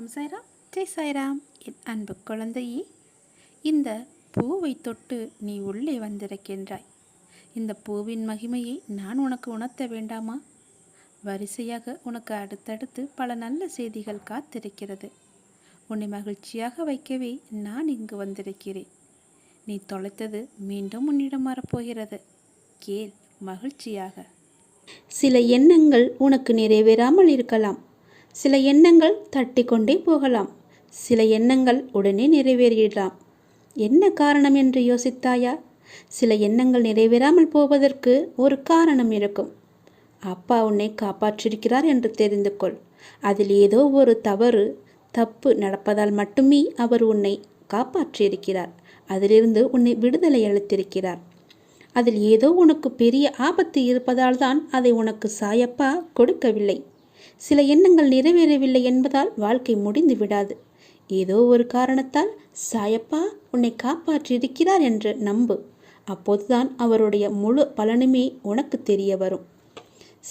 ஓம் சாய்ராம். ஜெய் சாய்ராம். என் அன்பு குழந்தையே இந்த பூவை தொட்டு நீ உள்ளே வந்திருக்கின்றாய். இந்த பூவின் மகிமையை நான் உனக்கு உணர்த்த வேண்டாமா? வரிசையாக உனக்கு அடுத்தடுத்து பல நல்ல செய்திகள் காத்திருக்கிறது. உன்னை மகிழ்ச்சியாக வைக்கவே நான் இங்கு வந்திருக்கிறேன். நீ தொலைத்தது மீண்டும் உன்னிடம் வரப்போகிறது. கேள் மகிழ்ச்சியாக. சில எண்ணங்கள் உனக்கு நிறைவேறாமல் இருக்கலாம். சில எண்ணங்கள் தட்டி கொண்டே போகலாம். சில எண்ணங்கள் உடனே நிறைவேறிடலாம். என்ன காரணம் என்று யோசித்தாயா? சில எண்ணங்கள் நிறைவேறாமல் போவதற்கு ஒரு காரணம் இருக்கும். அப்பா உன்னை காப்பாற்றிருக்கிறார் என்று தெரிந்து கொள். அதில் ஏதோ ஒரு தவறு தப்பு நடப்பதால் மட்டுமே அவர் உன்னை காப்பாற்றியிருக்கிறார். அதிலிருந்து உன்னை விடுதலை அளித்திருக்கிறார். அதில் ஏதோ உனக்கு பெரிய ஆபத்து இருப்பதால் தான் அதை உனக்கு சாயப்பா கொடுக்கவில்லை. சில எண்ணங்கள் நிறைவேறவில்லை என்பதால் வாழ்க்கை முடிந்து விடாது. ஏதோ ஒரு காரணத்தால் சாயப்பா உன்னை காப்பாற்றியிருக்கிறார் என்று நம்பு. அப்போதுதான் அவருடைய முழு பலனுமே உனக்கு தெரிய வரும்.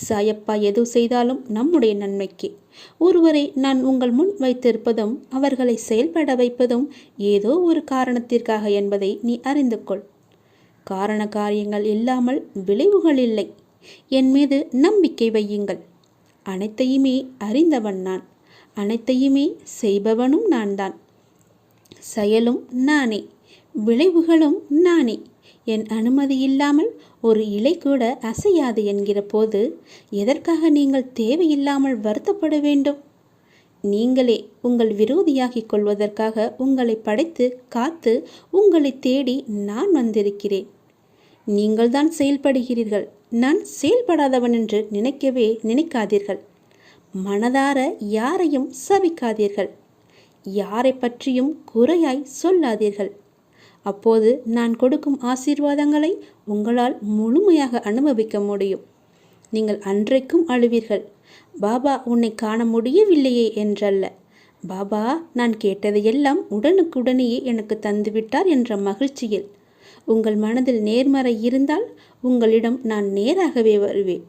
சாயப்பா எது செய்தாலும் நம்முடைய நன்மைக்கு. ஒருவரை நான் உங்கள் முன் வைத்திருப்பதும் அவர்களை செயல்பட வைப்பதும் ஏதோ ஒரு காரணத்திற்காக என்பதை நீ அறிந்து கொள். காரண காரியங்கள் இல்லாமல் விளைவுகள் இல்லை. என் மீது நம்பிக்கை வையுங்கள். அனைத்தையுமே அறிந்தவன் நான். அனைத்தையுமே செய்பவனும் நான் தான் செயலும் நானே விளைவுகளும் நானே. என் அனுமதி இல்லாமல் ஒரு இலை கூட அசையாது என்கிற போது எதற்காக நீங்கள் தேவையில்லாமல் வருத்தப்பட வேண்டும்? நீங்களே உங்கள் விரோதியாகிக் கொள்வதற்காக உங்களை படைத்து காத்து உங்களை தேடி நான் வந்திருக்கிறேன். நீங்கள்தான் செயல்படுகிறீர்கள். நான் செயல்படாதவன் என்று நினைக்கவே நினைக்காதீர்கள். மனதார யாரையும் சபிக்காதீர்கள். யாரை பற்றியும் குறையாய் சொல்லாதீர்கள். அப்போது நான் கொடுக்கும் ஆசீர்வாதங்களை உங்களால் முழுமையாக அனுபவிக்க முடியும். நீங்கள் அன்றைக்கும் அழுவீர்கள். பாபா உன்னை காண முடியவில்லையே என்றல்ல. பாபா நான் கேட்டதையெல்லாம் உடனுக்குடனேயே எனக்கு தந்துவிட்டார் என்ற மகிழ்ச்சியில். உங்கள் மனதில் நேர்மறை இருந்தால் உங்களிடம் நான் நேராகவே வருவேன்.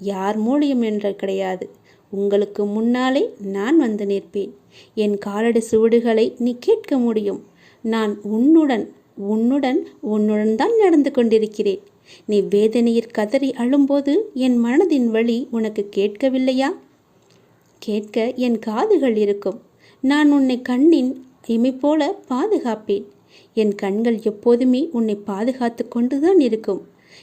யார் மூலியம் என்ற கிடையாது. உங்களுக்கு முன்னாலே நான் வந்து நிற்பேன். என் காலடி சுவடுகளை நீ கேட்க முடியும். நான் உன்னுடன் உன்னுடன் உன்னுடன் தான் நடந்து கொண்டிருக்கிறேன். நீ வேதனையில் கதறி அழும்போது என் மனதின் வழி உனக்கு கேட்கவில்லையா? கேட்க என் காதுகள் இருக்கும். நான் உன்னை கண்ணின் இமை போல பாதுகாப்பேன். என் கண்கள் எப்போதுமே உன்னை பாதுகாத்து கொண்டுதான் இருக்கும்.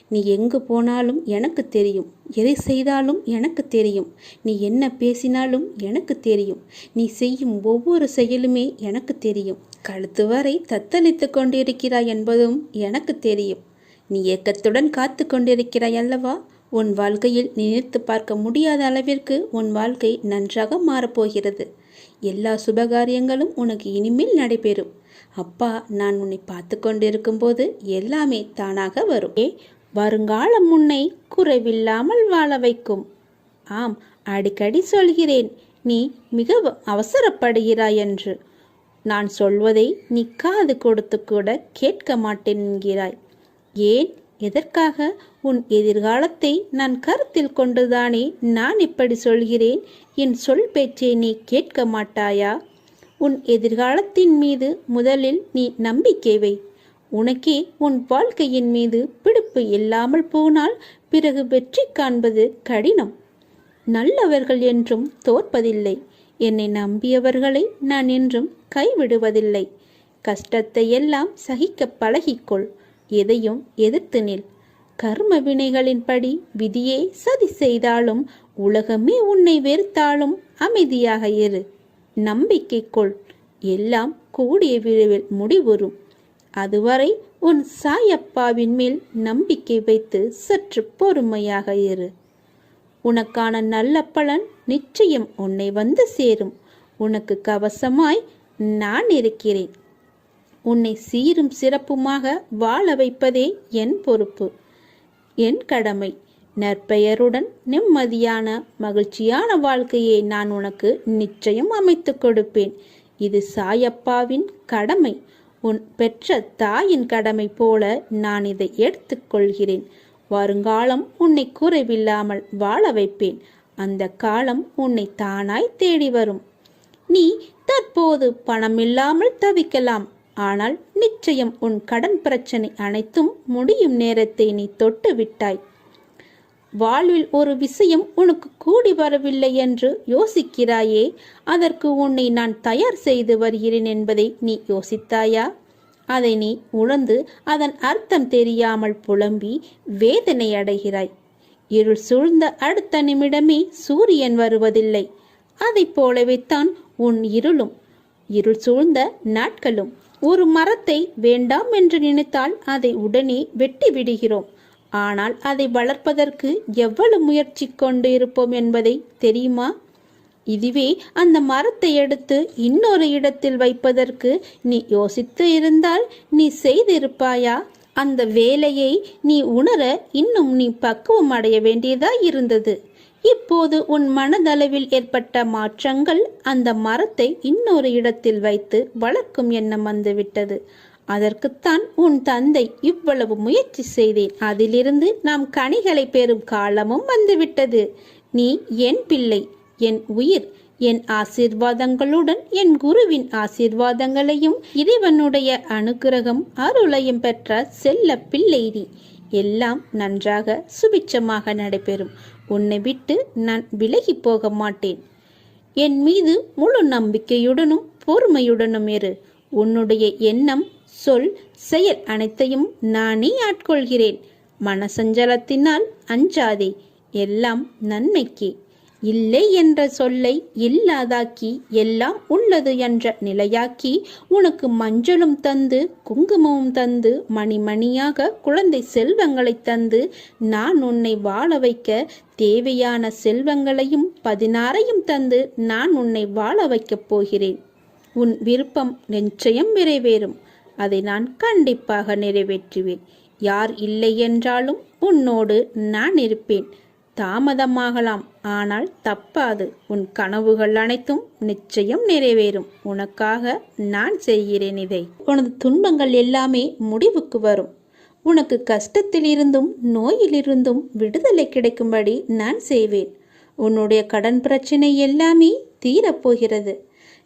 நீ எங்கு போனாலும் எனக்கு தெரியும். எதை செய்தாலும் எனக்கு தெரியும். நீ என்ன பேசினாலும் எனக்கு தெரியும். நீ செய்யும் ஒவ்வொரு செயலுமே எனக்கு தெரியும். கழுத்து வரை தத்தளித்து கொண்டிருக்கிறாய் என்பதும் எனக்கு தெரியும். நீ ஏக்கத்துடன் காத்து கொண்டிருக்கிறாய் அல்லவா? உன் வாழ்க்கையில் நினைத்து பார்க்க முடியாத அளவிற்கு உன் வாழ்க்கை நன்றாக மாறப்போகிறது எல்லா சுபகாரியங்களும் உனக்கு இனிமேல் நடைபெறும். அப்பா நான் உன்னை பார்த்து கொண்டிருக்கும்போது எல்லாமே தானாக வரும். வருங்காலம் உன்னை குறைவில்லாமல் வாழ வைக்கும். ஆம் அடிக்கடி சொல்கிறேன் நீ மிக அவசரப்படுகிறாய் என்று. நான் சொல்வதை நீ காது கொடுத்து கூட கேட்க மாட்டேன் என்கிறாய். ஏன்? எதற்காக? உன் எதிர்காலத்தை நான் கருத்தில் கொண்டுதானே நான் இப்படி சொல்கிறேன்? என் சொல் பேச்சை நீ கேட்க மாட்டாயா? உன் எதிர்காலத்தின் மீது முதலில் நீ நம்பிக்கை வை. உனக்கே உன் வாழ்க்கையின் மீது பிடிப்பு இல்லாமல் போனால் பிறகு வெற்றி காண்பது கடினம். நல்லவர்கள் என்றும் தோற்பதில்லை. என்னை நம்பியவர்களை நான் என்றும் கைவிடுவதில்லை. கஷ்டத்தை எல்லாம் சகிக்க பழகிக்கொள். எதையும் எதிர்த்து நில். கர்ம வினைகளின்படி விதியே சதி செய்தாலும் உலகமே உன்னை வெறுத்தாலும் அமைதியாக இரு. நம்பிக்கை கொள் எல்லாம் கூடிய விரைவில் முடிவுறும். அதுவரை உன் சாயப்பாவின் மேல் நம்பிக்கை வைத்து சற்று பொறுமையாக இரு. உனக்கான நல்ல பலன் நிச்சயம் உன்னை வந்து சேரும். உனக்கு கவசமாய் நான் இருக்கிறேன். உன்னை சீரும் சிறப்புமாக வாழ வைப்பதே என் பொறுப்பு. என் கடமை. நற்பெயருடன் நிம்மதியான மகிழ்ச்சியான வாழ்க்கையை நான் உனக்கு நிச்சயம் அமைத்து கொடுப்பேன். இது சாயப்பாவின் கடமை. உன் பெற்ற தாயின் கடமை போல நான் இதை எடுத்துக்கொள்கிறேன். வருங்காலம் உன்னை குறைவில்லாமல் வாழ வைப்பேன். அந்த காலம் உன்னை தானாய் தேடி வரும். நீ தற்போது பணமில்லாமல் தவிக்கலாம். ஆனால் நிச்சயம் உன் கடன் பிரச்சனை அனைத்தும் முடியும் நேரத்தை நீ தொட்டு விட்டாய். வாழ்வில் ஒரு விஷயம் உனக்கு கூடி வரவில்லை என்று யோசிக்கிறாயே அதற்கு உன்னை நான் தயார் செய்து வருகிறேன் என்பதை நீ யோசித்தாயா? அதை நீ உணர்ந்து அதன் அர்த்தம் தெரியாமல் புலம்பி வேதனை அடைகிறாய். இருள் சூழ்ந்த அடுத்த நிமிடமே சூரியன் வருவதில்லை. அதைப் போலவே தான் உன் இருளும். இருள் சூழ்ந்த நாட்களும். ஒரு மரத்தை வேண்டாம் என்று நினைத்தால் அதை உடனே வெட்டி விடுகிறோம் ஆனால் அதை வளர்ப்பதற்கு எவ்வளவு முயற்சி கொண்டு இருப்போம் என்பதை தெரியுமா? இதுவே அந்த மரத்தை எடுத்து இன்னொரு இடத்தில் வைப்பதற்கு நீ யோசித்து இருந்தால் நீ செய்திருப்பாயா? அந்த வேலையை நீ உணர இன்னும் நீ பக்குவம் அடைய வேண்டியதா இருந்தது. இப்போது உன் மனதளவில் ஏற்பட்ட மாற்றங்கள் அந்த மரத்தை இன்னொரு இடத்தில் வைத்து வளர்க்கும் எண்ணம் வந்துவிட்டது. அதற்குத்தான் உன் தந்தை இவ்வளவு முயற்சி செய்தேன். அதிலிருந்து நாம் கனிகளை பெறும் காலமும் வந்துவிட்டது. நீ என் பிள்ளை என் உயிர் என் ஆசீர்வாதங்களுடன் என் குருவின் ஆசீர்வாதங்களையும் இறைவனுடைய அனுக்கிரகம் அருளையும் பெற்ற செல்ல பிள்ளை நீ. எல்லாம் நன்றாக சுபிச்சமாக நடைபெறும். உன்னை விட்டு நான் விலகி போக மாட்டேன். என் மீது முழு நம்பிக்கையுடனும் பொறுமையுடனும் இரு. உன்னுடைய எண்ணம் சொல் செயல் அனைத்தையும் நானே ஆட்கொள்கிறேன். மனசஞ்சலத்தினால் அஞ்சாதே எல்லாம் நன்மைக்கே. இல்லை என்ற சொல்லை இல்லாதாக்கி எல்லாம் உள்ளது என்ற நிலையாக்கி உனக்கு மஞ்சளும் தந்து குங்குமமும் தந்து மணிமணியாக குழந்தை செல்வங்களை தந்து நான் உன்னை வாழ வைக்க தேவையான செல்வங்களையும் பதினாறையும் தந்து நான் உன்னை வாழ வைக்கப் போகிறேன். உன் விருப்பம் நிச்சயம் நிறைவேறும். அதை நான் கண்டிப்பாக நிறைவேற்றுவேன். யார் இல்லை என்றாலும் உன்னோடு நான் இருப்பேன். தாமதமாகலாம் ஆனால் தப்பாது. உன் கனவுகள் அனைத்தும் நிச்சயம் நிறைவேறும். உனக்காக நான் செய்கிறேன் இதை. உனது துன்பங்கள் எல்லாமே முடிவுக்கு வரும். உனக்கு கஷ்டத்திலிருந்தும் நோயிலிருந்தும் விடுதலை கிடைக்கும்படி நான் செய்வேன். உன்னுடைய கடன் பிரச்சனை எல்லாமே தீரப்போகிறது.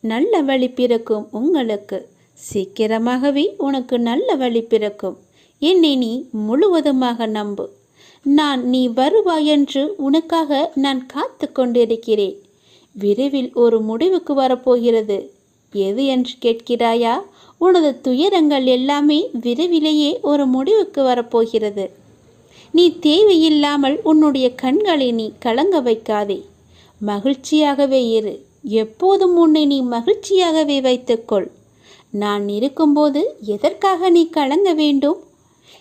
நல்ல வழி பிறக்கும் உங்களுக்கு. சீக்கிரமாகவே உனக்கு நல்ல வழி பிறக்கும். என்னை நீ முழுவதுமாக நம்பு. நான் நீ வருவாய் என்று உனக்காக நான் காத்து கொண்டிருக்கிறேன். விரைவில் ஒரு முடிவுக்கு வரப்போகிறது. எது என்று கேட்கிறாயா? உனது துயரங்கள் எல்லாமே விரைவிலேயே ஒரு முடிவுக்கு வரப்போகிறது. நீ தேவையில்லாமல் உன்னுடைய கண்களை நீ கலங்க வைக்காதே. மகிழ்ச்சியாகவே இரு. எப்போதும் உன்னை நீ மகிழ்ச்சியாகவே வைத்துக்கொள். நான் இருக்கும்போது எதற்காக நீ கலங்க வேண்டும்?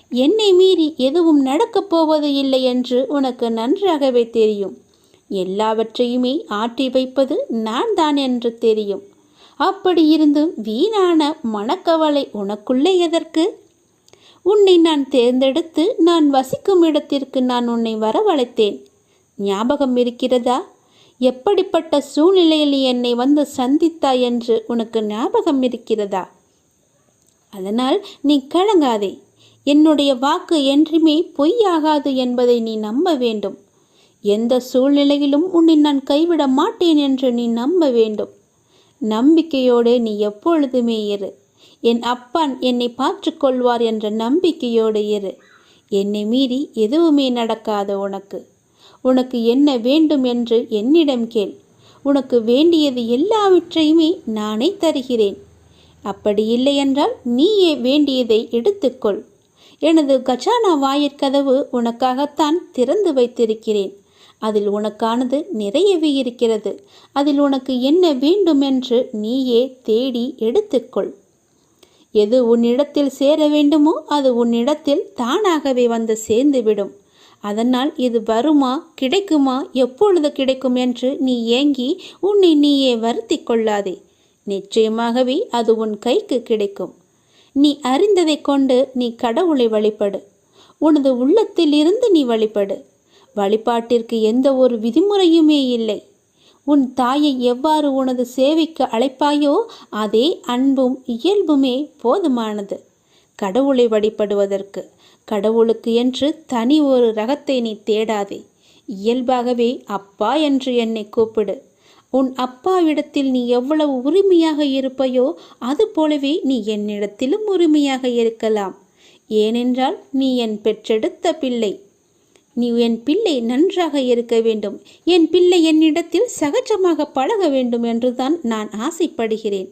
என்னை மீறி எதுவும் நடக்கப் போவது இல்லை என்று உனக்கு நன்றாகவே தெரியும். எல்லாவற்றையுமே ஆட்டி வைப்பது நான் தான் என்று தெரியும். அப்படி இருந்தும் வீணான மனக்கவலை உனக்குள்ளே எதற்கு? உன்னை நான் தேர்ந்தெடுத்து நான் வசிக்கும் இடத்திற்கு நான் உன்னை வரவழைத்தேன். ஞாபகம் இருக்கிறதா? எப்படிப்பட்ட சூழ்நிலையில் என்னை வந்து சந்தித்தாய் என்று உனக்கு ஞாபகம் இருக்கிறதா? அதனால் நீ கலங்காதே. என்னுடைய வாக்கு என்றுமே பொய்யாகாது என்பதை நீ நம்ப வேண்டும். எந்த சூழ்நிலையிலும் உன்னை நான் கைவிட மாட்டேன் என்று நீ நம்ப வேண்டும். நம்பிக்கையோடு நீ எப்பொழுதுமே இரு. என் அப்பான் என்னை பார்த்துக்கொள்வார் என்ற நம்பிக்கையோடு இரு. என்னை மீறி எதுவுமே நடக்காது உனக்கு. உனக்கு என்ன வேண்டும் என்று என்னிடம் கேள். உனக்கு வேண்டியது எல்லாவற்றையுமே நானே தருகிறேன். அப்படி இல்லை என்றால் நீயே வேண்டியதை எடுத்துக்கொள். எனது கஜானா வாயிற்கதவு உனக்காகத்தான் திறந்து வைத்திருக்கிறேன். அதில் உனக்கானது நிறையவே இருக்கிறது. அதில் உனக்கு என்ன வேண்டும் என்று நீயே தேடி எடுத்துக்கொள். எது உன்னிடத்தில் சேர வேண்டுமோ அது உன்னிடத்தில் தானாகவே வந்து சேர்ந்துவிடும். அதனால் இது வருமா கிடைக்குமா எப்பொழுது கிடைக்கும் என்று நீ ஏங்கி உன்னை நீயே வருத்தி கொள்ளாதே. நிச்சயமாகவே அது உன் கைக்கு கிடைக்கும். நீ அறிந்ததை கொண்டு நீ கடவுளை வழிபடு. உனது உள்ளத்தில் இருந்து நீ வழிபடு. வழிபாட்டிற்கு எந்த ஒரு விதிமுறையுமே இல்லை. உன் தாயை எவ்வாறு உனது சேவைக்கு அழைப்பாயோ அதே அன்பும் இயல்புமே போதுமானது. கடவுளை வழிபடுவதற்கு கடவுளுக்கு என்று தனி ஒரு ரகத்தை நீ தேடாதே. இயல்பாகவே அப்பா என்று என்னை கூப்பிடு. உன் அப்பாவிடத்தில் நீ எவ்வளவு உரிமையாக இருப்பையோ அது போலவே நீ என்னிடத்திலும் உரிமையாக இருக்கலாம். ஏனென்றால் நீ என் பெற்றெடுத்த பிள்ளை. நீ என் பிள்ளை நன்றாக இருக்க வேண்டும். என் பிள்ளை என்னிடத்தில் சகஜமாக பழக வேண்டும் என்றுதான் நான் ஆசைப்படுகிறேன்.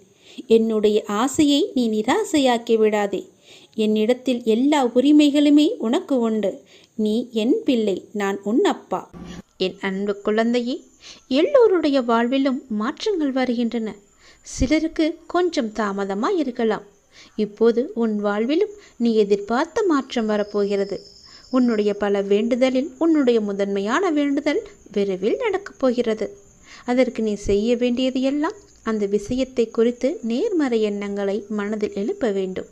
என்னுடைய ஆசையை நீ நிராசையாக்கி விடாதே. என்னிடத்தில் எல்லா உரிமைகளுமே உனக்கு உண்டு. நீ என் பிள்ளை நான் உன் அப்பா. என் அன்பு குழந்தையே எல்லோருடைய வாழ்விலும் மாற்றங்கள் வருகின்றன. சிலருக்கு கொஞ்சம் தாமதமாக இருக்கலாம் இப்போது உன் வாழ்விலும் நீ எதிர்பார்த்த மாற்றம் வரப்போகிறது. உன்னுடைய பல வேண்டுதலில் உன்னுடைய முதன்மையான வேண்டுதல் விரைவில் நடக்கப் போகிறது. அதற்கு நீ செய்ய வேண்டியது எல்லாம் அந்த விஷயத்தை குறித்து நேர்மறை எண்ணங்களை மனதில் எழுப்ப வேண்டும்.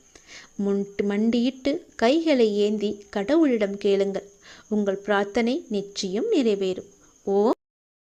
முன்ட்டு மண்டியிட்டு கைகளை ஏந்தி கடவுளிடம் கேளுங்கள். உங்கள் பிரார்த்தனை நிச்சயம் நிறைவேறும். ஓ